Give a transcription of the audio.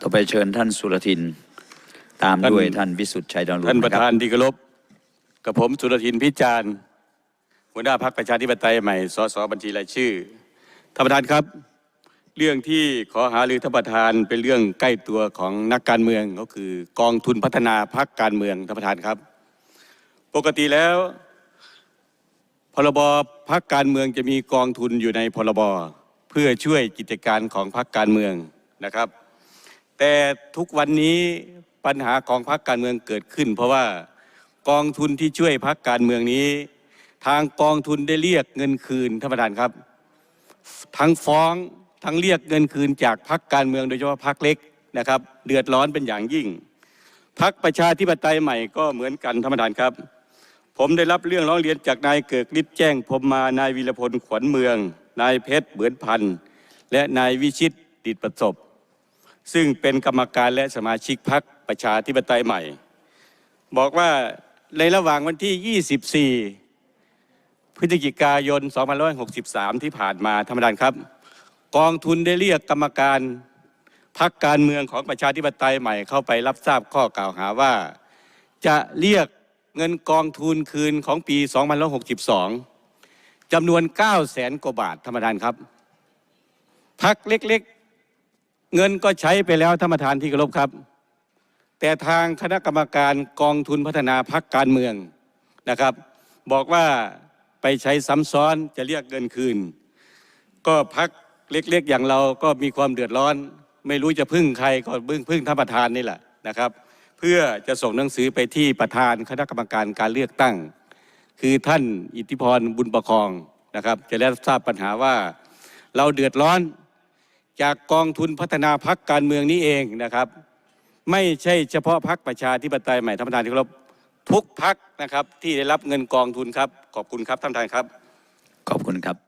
ต่อไปเชิญท่านสุรทิน ตามท่านด้วยท่านวิสุทธิ์ชัยดำรงท่านประคธาบนที่เคารพกับผมสุรทินพิจารณ์หัวหน้าพรรคประชาธิปไตยใหม่สสบัญชีรายชื่อท่านประธานครับ เรื่องที่ขอหารือท่านประธานเป็นเรื่องใกล้ตัวของนักการเมืองก็คือ กองทุนพัฒนาพรรคการเมืองท่านประธานครับ ปกติแล้ว พรบพรรคการเมืองจะมีกองทุนอยู่ในพรบเพื่อช่วยกิจการของพรรคการเมืองนะครับ แต่ทุกวันนี้ปัญหาของพรรคการเมืองเกิดขึ้น เพราะว่ากองทุนที่ช่วยพรรคการเมืองนี้ ทางกองทุนได้เรียกเงินคืนท่านประธานครับ ทั้งฟ้องทั้งเรียกเงินคืนจากพรรคการเมืองโดยเฉพาะพรรคเล็กนะครับ เดือดร้อนเป็นอย่างยิ่งพรรคประชาธิปไตยใหม่ก็เหมือนกันท่านประธานครับ ผมได้รับเรื่องร้องเรียนจากนายเกิกฤทธิ์แจ้งผมมานายวีรพลขวัญเมือง นายเพชรเบือนพันธ์และนายวิชิตดิดประสบ ซึ่งเป็นกรรมการและสมาชิกพรรคประชาธิปไตยใหม่ บอกว่าในระหว่างวันที่ 24 พฤศจิกายน 2563 ที่ผ่านมาธรรมดานครับ กองทุนได้เรียกกรรมการพรรคการเมืองของประชาธิปไตยใหม่เข้าไปรับทราบข้อกล่าวหาว่า จะเรียกเงินกองทุนคืนของปี 2562จำนวน9แสนกว่าบาทธรรมดานครับ พักเล็กๆ เงินก็ใช้ไปแล้วท่านประธานที่เคารพครับ แต่ทางคณะกรรมการกองทุนพัฒนาพักการเมืองนะครับ บอกว่าไปใช้ซ้ำซ้อนจะเรียกเงินคืน ก็พักเล็กๆอย่างเราก็มีความเดือดร้อน ไม่รู้จะพึ่งใครก็พึ่งพึ่งท่านประธานนี่แหละนะครับ เพื่อจะส่งหนังสือไปที่ประธานคณะกรรมการการเลือกตั้ง คือท่านอิทธิพรบุญประคองนะครับ จะได้ทราบปัญหาว่าเราเดือดร้อน จากกองทุนพัฒนาพักการเมืองนี้เองนะครับ ไม่ใช่เฉพาะพักประชาธิปไตยใหม่ท่านประธานที่เคารพทุกพักนะครับที่ได้รับเงินกองทุนครับ ขอบคุณครับท่านประธานครับ ขอบคุณครับ